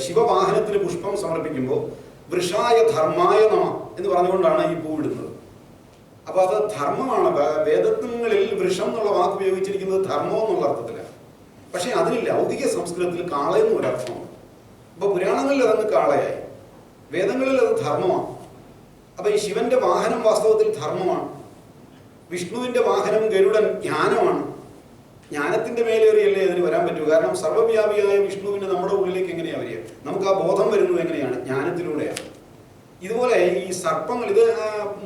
ശിവവാഹനത്തിന് പുഷ്പം സമർപ്പിക്കുമ്പോൾ വൃഷായ ധർമായ നമ എന്ന് പറഞ്ഞുകൊണ്ടാണ് ഈ പൂ ഇടുന്നത്. അപ്പൊ അത് ധർമ്മമാണ്. വേദങ്ങളിൽ വൃഷം എന്നുള്ള വാക്ക് ഉപയോഗിച്ചിരിക്കുന്നത് ധർമ്മം എന്നുള്ള അർത്ഥത്തിലാണ്. പക്ഷെ അതിന് ലൗകിക സംസ്കൃതത്തിൽ കാളയെന്ന് ഒരർത്ഥമാണ് അപ്പൊ പുരാണങ്ങളിൽ അതങ്ങ് കാളയായി. വേദങ്ങളിൽ അത് ധർമ്മമാണ്. അപ്പൊ ഈ ശിവന്റെ വാഹനം വാസ്തവത്തിൽ ധർമ്മമാണ്. വിഷ്ണുവിന്റെ വാഹനം ഗരുഡൻ ജ്ഞാനമാണ്. ജ്ഞാനത്തിന്റെ മേലേറിയല്ലേ അതിന് വരാൻ പറ്റൂ? കാരണം സർവവ്യാപിയായ വിഷ്ണുവിന്റെ നമ്മുടെ ഉള്ളിലേക്ക് എങ്ങനെയാണ് വരിക? നമുക്ക് ആ ബോധം വരുന്നത് എങ്ങനെയാണ്? ജ്ഞാനത്തിലൂടെയാണ് ഇതുപോലെ ഈ സർപ്പങ്ങൾ ഇത്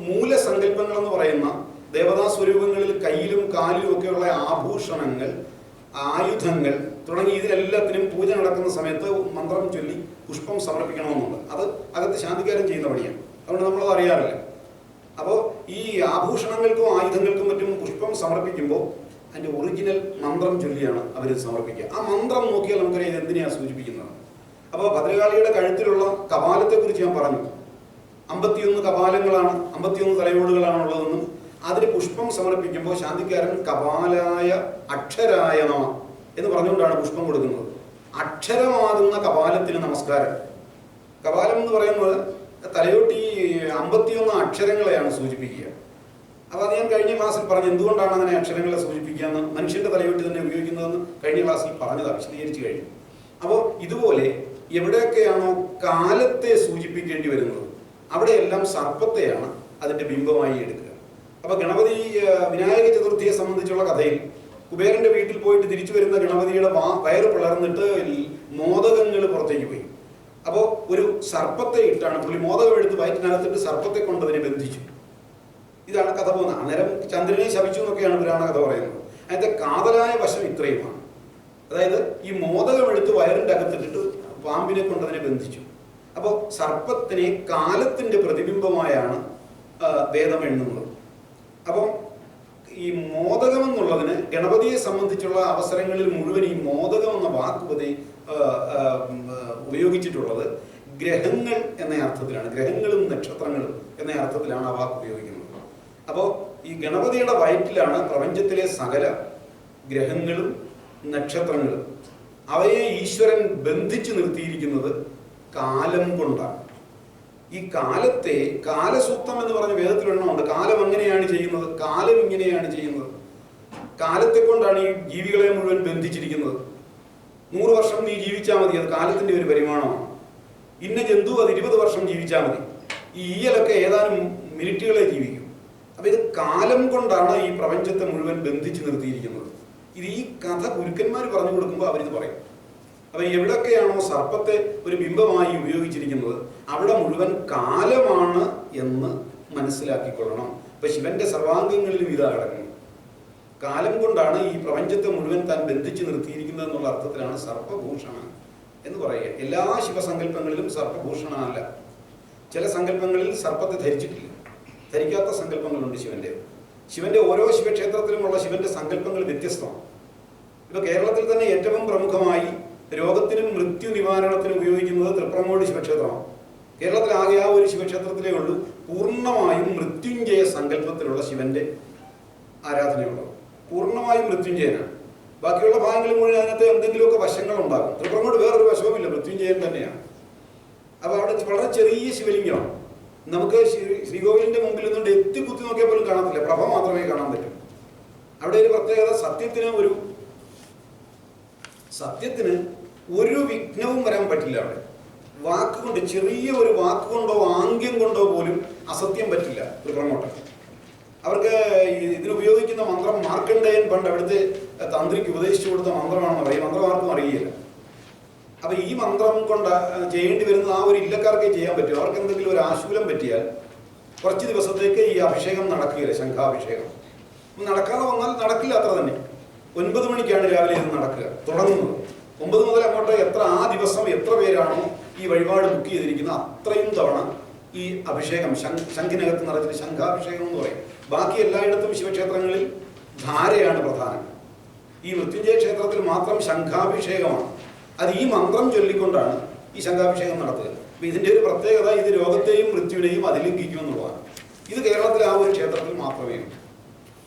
മൂലസങ്കല്പങ്ങൾ എന്ന് പറയുന്ന ദേവതാ സ്വരൂപങ്ങളിൽ കയ്യിലും കാലിലും ഒക്കെയുള്ള ആഭൂഷണങ്ങൾ ആയുധങ്ങൾ തുടങ്ങി ഇതിലെല്ലാത്തിനും പൂജ നടക്കുന്ന സമയത്ത് മന്ത്രം ചൊല്ലി പുഷ്പം സമർപ്പിക്കണമെന്നുണ്ട്. അത് അകത്ത് ശാന്തികാരം ചെയ്യുന്ന പണിയാണ്. അതുകൊണ്ട് നമ്മളത് അറിയാറില്ല. അപ്പോൾ ഈ ആഭൂഷണങ്ങൾക്കും ആയുധങ്ങൾക്കും മറ്റും പുഷ്പം സമർപ്പിക്കുമ്പോൾ അതിന്റെ ഒറിജിനൽ മന്ത്രം ചൊല്ലിയാണ് അവർ സമർപ്പിക്കുക. ആ മന്ത്രം നോക്കിയാൽ നമുക്കറിയാം ഇത് എന്തിനെയാണ് സൂചിപ്പിക്കുന്നത്. അപ്പോൾ ഭദ്രകാളിയുടെ കഴുത്തിലുള്ള കപാലത്തെക്കുറിച്ച് ഞാൻ പറഞ്ഞു. അമ്പത്തിയൊന്ന് കപാലങ്ങളാണ് അമ്പത്തിയൊന്ന് തലയോടുകളാണ് ഉള്ളതെന്നും അതിന് പുഷ്പം സമർപ്പിക്കുമ്പോൾ ശാന്തിക്കാരൻ കപാലായ അക്ഷരായ എന്ന് പറഞ്ഞുകൊണ്ടാണ് പുഷ്പം കൊടുക്കുന്നത്. അക്ഷരമാകുന്ന കപാലത്തിന് നമസ്കാരം. കപാലം എന്ന് പറയുന്നത് തലയോട്ടി അമ്പത്തിയൊന്ന് അക്ഷരങ്ങളെയാണ് സൂചിപ്പിക്കുക. അപ്പോൾ അത് ഞാൻ കഴിഞ്ഞ ക്ലാസ്സിൽ പറഞ്ഞു എന്തുകൊണ്ടാണ് അങ്ങനെ അക്ഷരങ്ങളെ സൂചിപ്പിക്കുക എന്ന് മനുഷ്യന്റെ തലയോട്ടി തന്നെ ഉപയോഗിക്കുന്നതെന്ന് കഴിഞ്ഞ ക്ലാസ്സിൽ പറഞ്ഞതാണ് വിശദീകരിച്ചു കഴിഞ്ഞു. അപ്പോൾ ഇതുപോലെ എവിടെയൊക്കെയാണോ കാലത്തെ സൂചിപ്പിക്കേണ്ടി വരുന്നത് അവിടെയെല്ലാം സർപ്പത്തെയാണ് അതിന്റെ ബിംബമായി എടുക്കുക. അപ്പോൾ ഗണപതി വിനായക ചതുർത്ഥിയെ സംബന്ധിച്ചുള്ള കഥയിൽ കുബേരന്റെ വീട്ടിൽ പോയിട്ട് തിരിച്ചു വരുന്ന ഗണപതിയുടെ വാ- വയറ് പിളർന്നിട്ട് മോദകങ്ങൾ പുറത്തേക്ക് പോയി. അപ്പോൾ ഒരു സർപ്പത്തെ ഇട്ടാണ് പുള്ളി മോദകം എടുത്ത് വയറ്റിനകത്തിട്ട് സർപ്പത്തെ കൊണ്ടതിനെ ബന്ധിച്ചു. ഇതാണ് കഥ പോകുന്നത്. അന്നേരം ചന്ദ്രനെ ശപിച്ചു എന്നൊക്കെയാണ് പുരാണ കഥ പറയുന്നത്. അതിന്റെ കാതലായ വശം ഇത്രയുമാണ്. അതായത് ഈ മോദകം എടുത്ത് വയറിന്റെ അകത്തിട്ടിട്ട് പാമ്പിനെ കൊണ്ട് അതിനെ ബന്ധിച്ചു. അപ്പോൾ സർപ്പത്തിനെ കാലത്തിന്റെ പ്രതിബിംബമായാണ് വേദം എണ്ണുന്നത്. അപ്പം ഈ മോദകം എന്നുള്ളതിന് ഗണപതിയെ സംബന്ധിച്ചുള്ള അവസരങ്ങളിൽ മുഴുവൻ ഈ മോദകം എന്ന വാക്ക് ഉപദേ ആ, ആ, ഉം, ആ, ഉപയോഗിച്ചിട്ടുള്ളത് ഗ്രഹങ്ങൾ എന്ന അർത്ഥത്തിലാണ്. ഗ്രഹങ്ങളും നക്ഷത്രങ്ങളും എന്ന അർത്ഥത്തിലാണ് ആ വാക്ക് ഉപയോഗിക്കുന്നത്. അപ്പോൾ ഈ ഗണപതിയുടെ വയറ്റിലാണ് പ്രപഞ്ചത്തിലെ സകല ഗ്രഹങ്ങളും നക്ഷത്രങ്ങളും അവയെ ഈശ്വരൻ ബന്ധിച്ചു നിർത്തിയിരിക്കുന്നത് കാലം കൊണ്ടാണ്. ഈ കാലത്തെ കാലസൂത്രം എന്ന് പറഞ്ഞ വേദത്തിൽ എണ്ണമുണ്ട് കാലം അങ്ങനെയാണ് ചെയ്യുന്നത് കാലം ഇങ്ങനെയാണ് ചെയ്യുന്നത്. കാലത്തെ കൊണ്ടാണ് ഈ ജീവികളെ മുഴുവൻ ബന്ധിച്ചിരിക്കുന്നത്. നൂറ് വർഷം നീ ജീവിച്ചാൽ മതി അത് കാലത്തിന്റെ ഒരു പരിമാണമാണ്. ഇന്ന ജന്തു അത് ഇരുപത് വർഷം ജീവിച്ചാൽ മതി. ഈ ഈയലൊക്കെ ഏതാനും മിനിറ്റുകളെ ജീവിക്കും. അപ്പൊ ഇത് കാലം കൊണ്ടാണ് ഈ പ്രപഞ്ചത്തെ മുഴുവൻ ബന്ധിച്ചു നിർത്തിയിരിക്കുന്നത്. ഇത് ഈ കഥ ഗുരുക്കന്മാർ പറഞ്ഞു കൊടുക്കുമ്പോൾ അവരിത് പറയും. അപ്പൊ എവിടെയൊക്കെയാണോ സർപ്പത്തെ ഒരു ബിംബമായി ഉപയോഗിച്ചിരിക്കുന്നത് അവിടെ മുഴുവൻ കാലമാണ് എന്ന് മനസ്സിലാക്കിക്കൊള്ളണം. ഇപ്പൊ ശിവന്റെ സർവാംഗങ്ങളിലും ഇത് അടങ്ങുന്നു കാലം കൊണ്ടാണ് ഈ പ്രപഞ്ചത്തെ മുഴുവൻ താൻ ബന്ധിച്ചു നിർത്തിയിരിക്കുന്നത് എന്നുള്ള അർത്ഥത്തിലാണ് സർപ്പഭൂഷണ എന്ന് പറയുക. എല്ലാ ശിവസങ്കല്പങ്ങളിലും സർപ്പഭൂഷണമല്ല ചില സങ്കല്പങ്ങളിൽ സർപ്പത്തെ ധരിച്ചിട്ടില്ല. ധരിക്കാത്ത സങ്കല്പങ്ങളുണ്ട് ശിവന്റെ. ശിവന്റെ ഓരോ ശിവക്ഷേത്രത്തിലുമുള്ള ശിവന്റെ സങ്കല്പങ്ങൾ വ്യത്യസ്തമാണ്. ഇപ്പൊ കേരളത്തിൽ തന്നെ ഏറ്റവും പ്രമുഖമായി രോഗത്തിനും മൃത്യു നിവാരണത്തിനും ഉപയോഗിക്കുന്നത് തൃപ്രമോട് ശിവക്ഷേത്രമാണ്. കേരളത്തിൽ ആകെ ആ ഒരു ശിവക്ഷേത്രത്തിലേ ഉള്ളൂ. പൂർണമായും മൃത്യുഞ്ജയ സങ്കല്പത്തിലുള്ള ശിവന്റെ ആരാധനയുള്ളത്. പൂർണമായും മൃത്യുഞ്ജയനാണ്. ബാക്കിയുള്ള ഭാഗങ്ങളിൽ മുഴുവൻ അതിനകത്ത് എന്തെങ്കിലുമൊക്കെ വശങ്ങൾ ഉണ്ടാകും തൃപ്രമോട് വേറൊരു വശവുമില്ല. മൃത്യുഞ്ജയൻ തന്നെയാണ്. അപ്പൊ അവിടെ വളരെ ചെറിയ ശിവലിംഗമാണ്. നമുക്ക് ശ്രീ- ശ്രീകോവിലിന്റെ മുമ്പിൽ നിന്നുകൊണ്ട് എത്തി കുത്തി നോക്കിയാൽ പോലും കാണത്തില്ല. പ്രഭ മാത്രമേ കാണാൻ പറ്റൂ. അവിടെ ഒരു പ്രത്യേകത സത്യത്തിന് ഒരു സത്യത്തിന് ഒരു വിഘ്നവും വരാൻ പറ്റില്ല അവിടെ. വാക്കുകൊണ്ട് ചെറിയ ഒരു വാക്കുകൊണ്ടോ ആംഗ്യം കൊണ്ടോ പോലും അസത്യം പറ്റില്ല പ്രമോട്ടർ. അവർക്ക് ഇതിനുപയോഗിക്കുന്ന മന്ത്രം മാർക്കണ്ഡേയൻ പണ്ട് അവിടുത്തെ തന്ത്രിക്ക് ഉപദേശിച്ചു കൊടുത്ത മന്ത്രമാണെന്ന് പറയും. മന്ത്രം ആർക്കും അറിയില്ല. അപ്പൊ ഈ മന്ത്രം കൊണ്ട് ചെയ്യേണ്ടി വരുന്നത് ആ ഒരു ഇല്ലക്കാർക്കേ ചെയ്യാൻ പറ്റും. അവർക്ക് എന്തെങ്കിലും ഒരു ആശൂലം പറ്റിയാൽ കുറച്ച് ദിവസത്തേക്ക് ഈ അഭിഷേകം നടക്കുകയില്ല ശംഖാഭിഷേകം. നടക്കാതെ വന്നാൽ നടക്കില്ല അത്ര തന്നെ. ഒൻപത് മണിക്കാണ് രാവിലെ ഇത് നടക്കുക തുടങ്ങുന്നത്. ഒമ്പത് മുതൽ അങ്ങോട്ട് എത്ര ആ ദിവസം എത്ര പേരാണോ ഈ വഴിപാട് ബുക്ക് ചെയ്തിരിക്കുന്നത് അത്രയും തവണ ഈ അഭിഷേകം ശംഖ് ശംഖിനകത്ത് നിറച്ചിട്ട് ശംഖാഭിഷേകം എന്ന് പറയും. ബാക്കി എല്ലായിടത്തും ശിവക്ഷേത്രങ്ങളിൽ ധാരയാണ് പ്രധാനം. ഈ മൃത്യുഞ്ജയ ക്ഷേത്രത്തിൽ മാത്രം ശംഖാഭിഷേകമാണ്. അത് ഈ മന്ത്രം ചൊല്ലിക്കൊണ്ടാണ് ഈ ശംഖാഭിഷേകം നടത്തുക അപ്പൊ ഇതിന്റെ ഒരു പ്രത്യേകത ഇത് രോഗത്തെയും മൃത്യുവിനെയും അതിലംഘിക്കും എന്നുള്ളതാണ്. ഇത് കേരളത്തിലെ ആ ഒരു ക്ഷേത്രത്തിൽ മാത്രമേ ഉള്ളൂ.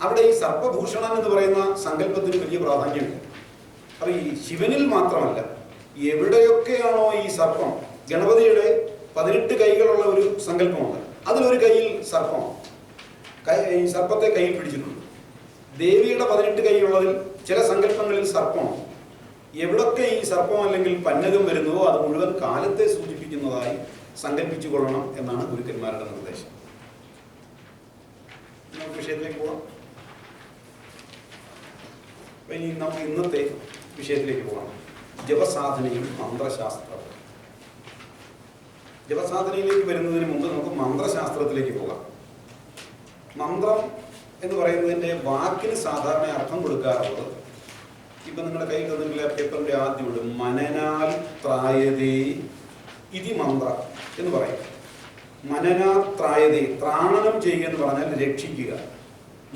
അവിടെ ഈ സർപ്പഭൂഷണം എന്ന് പറയുന്ന സങ്കല്പത്തിന് വലിയ പ്രാധാന്യമുണ്ട് അപ്പൊ ഈ ശിവനിൽ മാത്രമല്ല എവിടെയൊക്കെയാണോ ഈ സർപ്പം ഗണപതിയുടെ പതിനെട്ട് കൈകളുള്ള ഒരു സങ്കല്പമുണ്ട്. അതിലൊരു കൈയിൽ സർപ്പം സർപ്പത്തെ കയ്യിൽ പിടിച്ചിട്ടുണ്ട്. ദേവിയുടെ പതിനെട്ട് കൈയുള്ളതിൽ ചില സങ്കല്പങ്ങളിൽ സർപ്പമാണ് എവിടൊക്കെ ഈ സർപ്പം അല്ലെങ്കിൽ പന്നകം വരുന്നുവോ അത് മുഴുവൻ കാലത്തെ സൂചിപ്പിക്കുന്നതായി സങ്കല്പിച്ചു കൊള്ളണം എന്നാണ് ഗുരുക്കന്മാരുടെ നിർദ്ദേശം. നമുക്ക് വിഷയത്തിലേക്ക് പോവാം. ഇനി നമുക്ക് ഇന്നത്തെ വിഷയത്തിലേക്ക് പോകണം ജപസാധനയും മന്ത്രശാസ്ത്രവും. ജപസാധനയിലേക്ക് വരുന്നതിന് മുമ്പ് നമുക്ക് മന്ത്രശാസ്ത്രത്തിലേക്ക് പോകാം. മന്ത്രം എന്ന് പറയുന്നതിന്റെ വാക്കിന് സാധാരണ അർത്ഥം കൊടുക്കാറുള്ളത് ഇപ്പൊ നിങ്ങളുടെ കയ്യിൽ തന്നിട്ടുള്ള പേപ്പറിന്റെ ആദ്യം ഇടും. മനനാൽ ത്രായതേ ഇതി മന്ത്ര എന്ന് പറയും. മനനാ ത്രായതേ ത്രാണനം ചെയ്യുക എന്ന് പറഞ്ഞാൽ രക്ഷിക്കുക.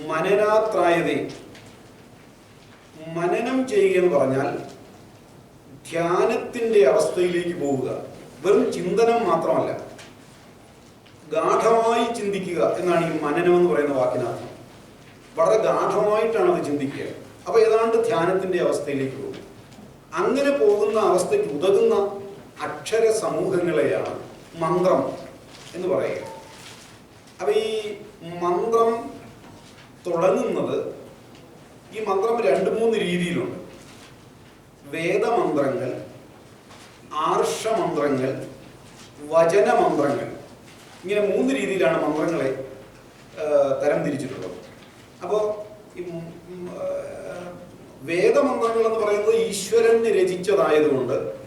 മനനാ ത്രായതേ. മനനം ചെയ്യുക എന്ന് പറഞ്ഞാൽ ധ്യാനത്തിന്റെ അവസ്ഥയിലേക്ക് പോവുക. വെറും ചിന്തനം മാത്രമല്ല. ഗാഠമായി ചിന്തിക്കുക എന്നാണ് ഈ മനനം എന്ന് പറയുന്ന വാക്കിനർത്ഥം. വളരെ ഗാഠമായിട്ടാണ് അത് ചിന്തിക്കുക. അപ്പൊ ഏതാണ്ട് ധ്യാനത്തിന്റെ അവസ്ഥയിലേക്ക് പോകും. അങ്ങനെ പോകുന്ന അവസ്ഥയ്ക്ക് ഉതകുന്ന അക്ഷര സമൂഹങ്ങളെയാണ് മന്ത്രം എന്ന് പറയുക. അപ്പൊ ഈ മന്ത്രം തുടങ്ങുന്നത് ഈ മന്ത്രം രണ്ട് മൂന്ന് രീതിയിലുണ്ട്. വേദമന്ത്രങ്ങൾ ആർഷമന്ത്രങ്ങൾ വചനമന്ത്രങ്ങൾ. ഇങ്ങനെ മൂന്ന് രീതിയിലാണ് മന്ത്രങ്ങളെ തരം തിരിച്ചിട്ടുള്ളത് അപ്പോൾ ഈ വേദമന്ത്രങ്ങൾ എന്ന് പറയുന്നത് ഈശ്വരൻ രചിച്ചതായതുകൊണ്ട്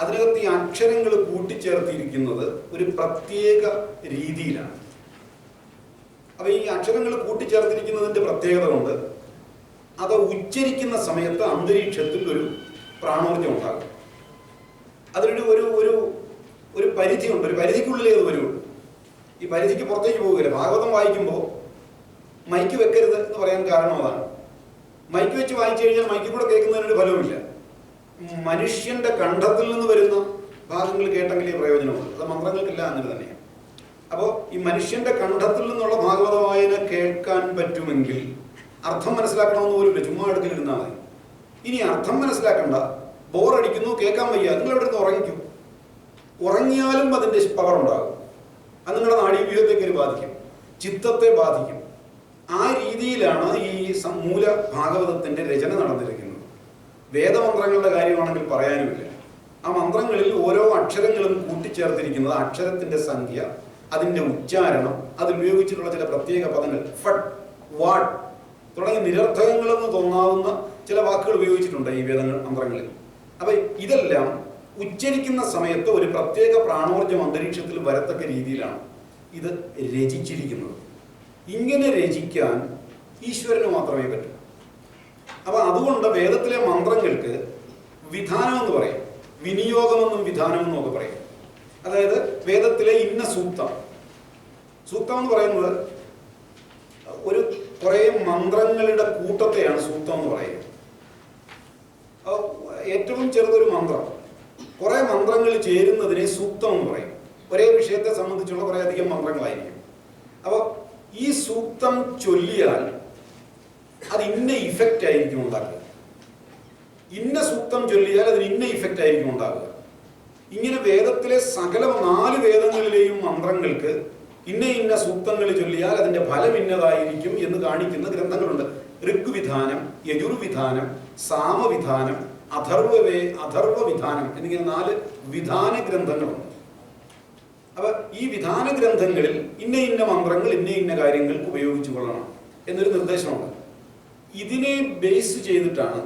അതിനകത്ത് ഈ അക്ഷരങ്ങൾ കൂട്ടിച്ചേർത്തിരിക്കുന്നത് ഒരു പ്രത്യേക രീതിയിലാണ്. അപ്പൊ ഈ അക്ഷരങ്ങൾ കൂട്ടിച്ചേർത്തിരിക്കുന്നതിന്റെ പ്രത്യേകത കൊണ്ട് അത് ഉച്ചരിക്കുന്ന സമയത്ത് അന്തരീക്ഷത്തിൽ ഒരു പ്രാണോർജം ഉണ്ടാകും. അതിനൊരു ഒരു ഒരു ഒരു പരിധിയുണ്ട്. ഒരു പരിധിക്കുള്ളിലേ അത് വരുള്ളൂ. ഈ പരിധിക്ക് പുറത്തേക്ക് പോവുകയില്ല. ഭാഗവതം വായിക്കുമ്പോൾ മൈക്ക് വെക്കരുത് എന്ന് പറയാൻ കാരണം അതാണ്. മൈക്ക് വെച്ച് വായിച്ചു കഴിഞ്ഞാൽ മൈക്കിൽ കൂടെ കേൾക്കുന്നതിനൊരു ഫലവുമില്ല. മനുഷ്യന്റെ കണ്ഠത്തിൽ നിന്ന് വരുന്ന ഭാഗങ്ങൾ കേട്ടെങ്കിലേ പ്രയോജനമുള്ളൂ. അത് മന്ത്രങ്ങൾക്കില്ല അങ്ങനെ തന്നെയാണ്. അപ്പോൾ ഈ മനുഷ്യന്റെ കണ്ഠത്തിൽ നിന്നുള്ള ഭാഗവത വായന കേൾക്കാൻ പറ്റുമെങ്കിൽ അർത്ഥം മനസ്സിലാക്കണമെന്ന് പോലും ചുമ്മാ എടുക്കലിരുന്നാൽ മതി. ഇനി അർത്ഥം മനസ്സിലാക്കണ്ട. ബോറടിക്കുന്നു കേൾക്കാൻ വയ്യ. നിങ്ങൾ എവിടെ നിന്ന് ഉറങ്ങിക്കും. ഉറങ്ങിയാലും അതിന്റെ പവർ ഉണ്ടാകും. അത് നിങ്ങളുടെ നാഡീവ്യൂഹത്തെ ബാധിക്കും. ചിത്തത്തെ ബാധിക്കും. ആ രീതിയിലാണ് ഈ മൂല ഭാഗവതത്തിന്റെ രചന നടന്നിരിക്കുന്നത്. വേദമന്ത്രങ്ങളുടെ കാര്യമാണെങ്കിൽ പറയാനുമില്ല. ആ മന്ത്രങ്ങളിൽ ഓരോ അക്ഷരങ്ങളും കൂട്ടിച്ചേർത്തിരിക്കുന്നത് അക്ഷരത്തിന്റെ സംഖ്യ അതിന്റെ ഉച്ചാരണം അതിൽ ഉപയോഗിച്ചിട്ടുള്ള ചില പ്രത്യേക പദങ്ങൾ ഫട്ട് വാട്ട് തുടങ്ങിയ നിരർത്ഥകങ്ങളെന്ന് തോന്നാവുന്ന ചില വാക്കുകൾ ഉപയോഗിച്ചിട്ടുണ്ട് ഈ വേദങ്ങൾ മന്ത്രങ്ങളിൽ. അപ്പൊ ഇതെല്ലാം ഉച്ചരിക്കുന്ന സമയത്ത് ഒരു പ്രത്യേക പ്രാണോർജം അന്തരീക്ഷത്തിൽ വരത്തക്ക രീതിയിലാണ് ഇത് രചിച്ചിരിക്കുന്നത്. ഇങ്ങനെ രചിക്കാൻ ഈശ്വരന് മാത്രമേ പറ്റൂ. അപ്പൊ അതുകൊണ്ട് വേദത്തിലെ മന്ത്രങ്ങൾക്ക് വിധാനം എന്ന് പറയും. വിനിയോഗമെന്നും വിധാനമെന്നും ഒക്കെ പറയും. അതായത് വേദത്തിലെ ഇന്ന സൂക്തം. സൂക്തം എന്ന് പറയുന്നത് ഒരു കുറെ മന്ത്രങ്ങളുടെ കൂട്ടത്തെയാണ് സൂക്തം എന്ന് പറയുന്നത്. ഏറ്റവും ചെറുതൊരു മന്ത്രം. കുറെ മന്ത്രങ്ങൾ ചേരുന്നതിനെ സൂക്തം എന്ന് പറയും. ഒരേ വിഷയത്തെ സംബന്ധിച്ചുള്ള കുറെ അധികം മന്ത്രങ്ങളായിരിക്കും. അപ്പോൾ ഈ സൂക്തം ചൊല്ലിയാൽ അത് ഇന്ന ഇഫക്റ്റ് ആയിരിക്കും ഉണ്ടാക്കുക. ഇന്ന സൂക്തം ചൊല്ലിയാൽ അതിന് ഇന്ന ഇഫക്റ്റ് ആയിരിക്കും ഉണ്ടാകുക ഇങ്ങനെ വേദത്തിലെ സകല നാല് വേദങ്ങളിലെയും മന്ത്രങ്ങൾക്ക് ഇന്ന ഇന്ന സൂക്തങ്ങൾ ചൊല്ലിയാൽ അതിന്റെ ഫലം ഇന്നതായിരിക്കും എന്ന് കാണിക്കുന്ന ഗ്രന്ഥങ്ങളുണ്ട്. ഋഗ്വിധാനം യജുർവിധാനം സാമവിധാനം അഥർവവേ അഥർവ വിധാനം എന്നിങ്ങനെ നാല് വിധാന ഗ്രന്ഥങ്ങളുണ്ട് അപ്പൊ ഈ വിധാന ഗ്രന്ഥങ്ങളിൽ ഇന്ന ഇന്ന മന്ത്രങ്ങൾ ഇന്ന ഇന്ന കാര്യങ്ങൾ ഉപയോഗിച്ചു കൊള്ളണം എന്നൊരു നിർദ്ദേശമുണ്ട്. ഇതിനെ ബേസ് ചെയ്തിട്ടാണ്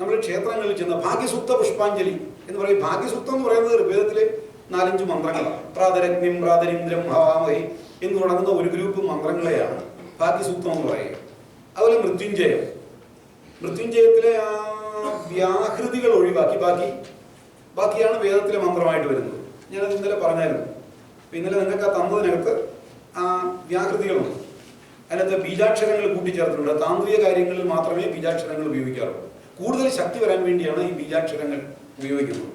നമ്മൾ ക്ഷേത്രങ്ങളിൽ ചെന്ന ഭാഗ്യസൂക്ത പുഷ്പാഞ്ജലി എന്ന് പറയും. ഭാഗ്യസൂക്തം എന്ന് പറയുന്നത് ഋഗ്വേദത്തിലെ നാലഞ്ച് മന്ത്രങ്ങളാണ്. പ്രാതരഗ്നിം പ്രാതരീന്ദ്രം ഹവാമഹി എന്ന് തുടങ്ങുന്ന ഒരു ഗ്രൂപ്പ് മന്ത്രങ്ങളെയാണ് ബാക്കി സൂക്തം എന്ന് പറയുക. അതുപോലെ മൃത്യുഞ്ജയം. മൃത്യുഞ്ജയത്തിലെ ആ വ്യാഹൃതികൾ ഒഴിവാക്കി. ബാക്കി ബാക്കിയാണ് വേദത്തിലെ മന്ത്രമായിട്ട് വരുന്നത്. ഞാനത് ഇന്നലെ പറഞ്ഞായിരുന്നു. അപ്പൊ ഇന്നലെ നിങ്ങൾക്ക് ആ തന്നതിനകത്ത് ആ വ്യാകൃതികളുണ്ട്. അതിനകത്ത് ബീജാക്ഷരങ്ങൾ കൂട്ടിച്ചേർത്തിട്ടുണ്ട്. താന്ത്രിക കാര്യങ്ങളിൽ മാത്രമേ ബീജാക്ഷരങ്ങൾ ഉപയോഗിക്കാറുള്ളൂ. കൂടുതൽ ശക്തി വരാൻ വേണ്ടിയാണ് ഈ ബീജാക്ഷരങ്ങൾ ഉപയോഗിക്കുന്നത്.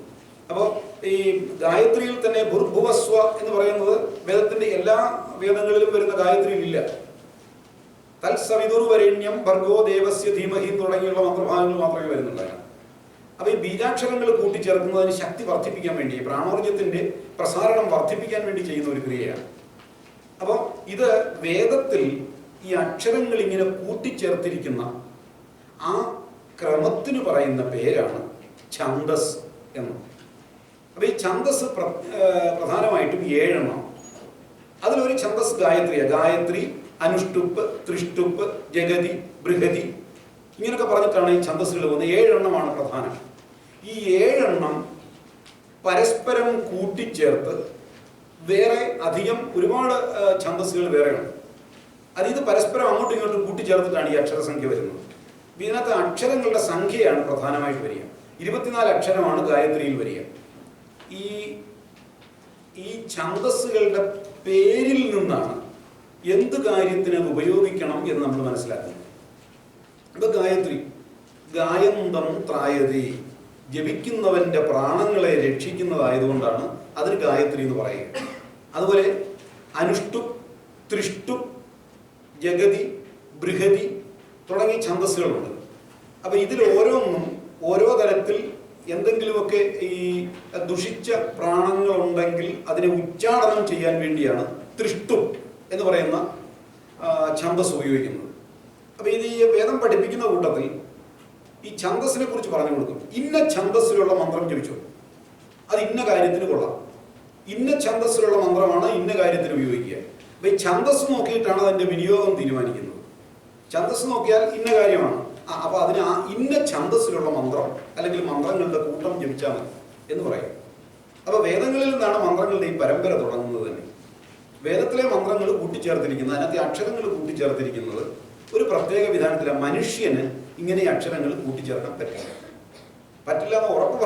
അപ്പോൾ ഈ ഗായത്രിയിൽ തന്നെ ഭുർഭുവസ്വ എന്ന് പറയുന്നത് വേദത്തിന്റെ എല്ലാ വേദങ്ങളിലും വരുന്ന ഗായത്രിയിൽ ഇല്ല തൽസവിതുർവരണ്യം ഭർഗോ ദേവസ്യ ധീമഹി തുടങ്ങിയുള്ള മന്ത്രഭാഗങ്ങൾ മാത്രമേ വരുന്നുള്ളൂ അപ്പൊ ഈ ബീജാക്ഷരങ്ങൾ കൂട്ടിച്ചേർക്കുന്നതിന് ശക്തി വർദ്ധിപ്പിക്കാൻ വേണ്ടി പ്രാണോർജത്തിന്റെ പ്രസാരണം വർദ്ധിപ്പിക്കാൻ വേണ്ടി ചെയ്യുന്ന ഒരു ക്രിയയാണ്. അപ്പോൾ ഇത് വേദത്തിൽ ഈ അക്ഷരങ്ങൾ ഇങ്ങനെ കൂട്ടിച്ചേർത്തിരിക്കുന്ന ആ ക്രമത്തിന് പറയുന്ന പേരാണ് ഛന്ദസ് എന്ന്. അപ്പൊ ഈ ഛന്ദസ് പ്രധാനമായിട്ടും ഏഴെണ്ണം. അതിലൊരു ഛന്ദസ് ഗായത്രിയാണ് ഗായത്രി അനുഷ്ടുപ്പ് തൃഷ്ടുപ്പ് ജഗതി ബൃഹതി. ഇങ്ങനെയൊക്കെ പറഞ്ഞിട്ടാണ് ഈ ഛന്ദസ്സുകൾ പോകുന്നത്. ഏഴെണ്ണമാണ് പ്രധാനം. ഈ ഏഴെണ്ണം പരസ്പരം കൂട്ടിച്ചേർത്ത് വേറെ അധികം ഒരുപാട് ഛന്ദസ്സുകൾ വേറെയുണ്ട് അത് ഇത് പരസ്പരം അങ്ങോട്ടും ഇങ്ങോട്ടും കൂട്ടിച്ചേർത്തിട്ടാണ് ഈ അക്ഷരസംഖ്യ വരുന്നത്. ഇതിനകത്ത് അക്ഷരങ്ങളുടെ സംഖ്യയാണ് പ്രധാനമായിട്ട് വരിക. ഇരുപത്തിനാല് അക്ഷരമാണ് ഗായത്രിയിൽ വരിക. ഈ ഈ ഛന്ദസ്സുകളുടെ പേരിൽ നിന്നാണ് എന്ത് കാര്യത്തിന് അത് ഉപയോഗിക്കണം എന്ന് നമ്മൾ മനസ്സിലാക്കുന്നത്. ഇപ്പൊ ഗായത്രി ഗായന്തം ത്രായതി. ജപിക്കുന്നവന്റെ പ്രാണങ്ങളെ രക്ഷിക്കുന്നതായതുകൊണ്ടാണ് അതിന് ഗായത്രി എന്ന് പറയുക. അതുപോലെ അനുഷ്ടു ത്രിഷ്ടു ജഗതി ബൃഹതി തുടങ്ങി ഛന്ദസ്സുകളുണ്ട്. അപ്പൊ ഇതിൽ ഓരോന്നും ഓരോ തരത്തിൽ എന്തെങ്കിലുമൊക്കെ ഈ ദുഷിച്ച പ്രാണങ്ങളുണ്ടെങ്കിൽ അതിനെ ഉച്ചാടനം ചെയ്യാൻ വേണ്ടിയാണ് തൃഷ്ടു എന്ന് പറയുന്ന ഛന്തസ് ഉപയോഗിക്കുന്നത്. അപ്പൊ ഇത് ഈ വേദം പഠിപ്പിക്കുന്ന കൂട്ടത്തിൽ ഈ ഛന്ദസ്സിനെ കുറിച്ച് പറഞ്ഞു കൊടുക്കും. ഇന്ന ഛന്ദസ്സിലുള്ള മന്ത്രം ജപിച്ചു. അത് ഇന്ന കാര്യത്തിന് കൊള്ളാം. ഇന്ന ഛന്ദസ്സിലുള്ള മന്ത്രമാണ് ഇന്ന കാര്യത്തിന് ഉപയോഗിക്കുക. അപ്പൊ ഈ ഛന്ദസ് നോക്കിയിട്ടാണ് അതിന്റെ വിനിയോഗം തീരുമാനിക്കുന്നത്. ഛന്ദസ് നോക്കിയാൽ ഇന്ന കാര്യമാണ്. ആ, അപ്പൊ അതിന് ആ ഇന്ന ഛന്ദസ്സിലുള്ള മന്ത്രം അല്ലെങ്കിൽ മന്ത്രങ്ങളുടെ കൂട്ടം ജപിച്ചാൽ മതി എന്ന് പറയും. അപ്പൊ വേദങ്ങളിൽ നിന്നാണ് മന്ത്രങ്ങളുടെ ഈ പരമ്പര തുടങ്ങുന്നത് തന്നെ. വേദത്തിലെ മന്ത്രങ്ങൾ കൂട്ടിച്ചേർത്തിരിക്കുന്നത് അതിനകത്തെ അക്ഷരങ്ങൾ കൂട്ടിച്ചേർത്തിരിക്കുന്നത് ഒരു പ്രത്യേക വിധാനത്തിലാണ് മനുഷ്യന് ഇങ്ങനെ അക്ഷരങ്ങൾ കൂട്ടിച്ചേർക്കാൻ പറ്റില്ല. പറ്റില്ല എന്ന് ഉറപ്പ്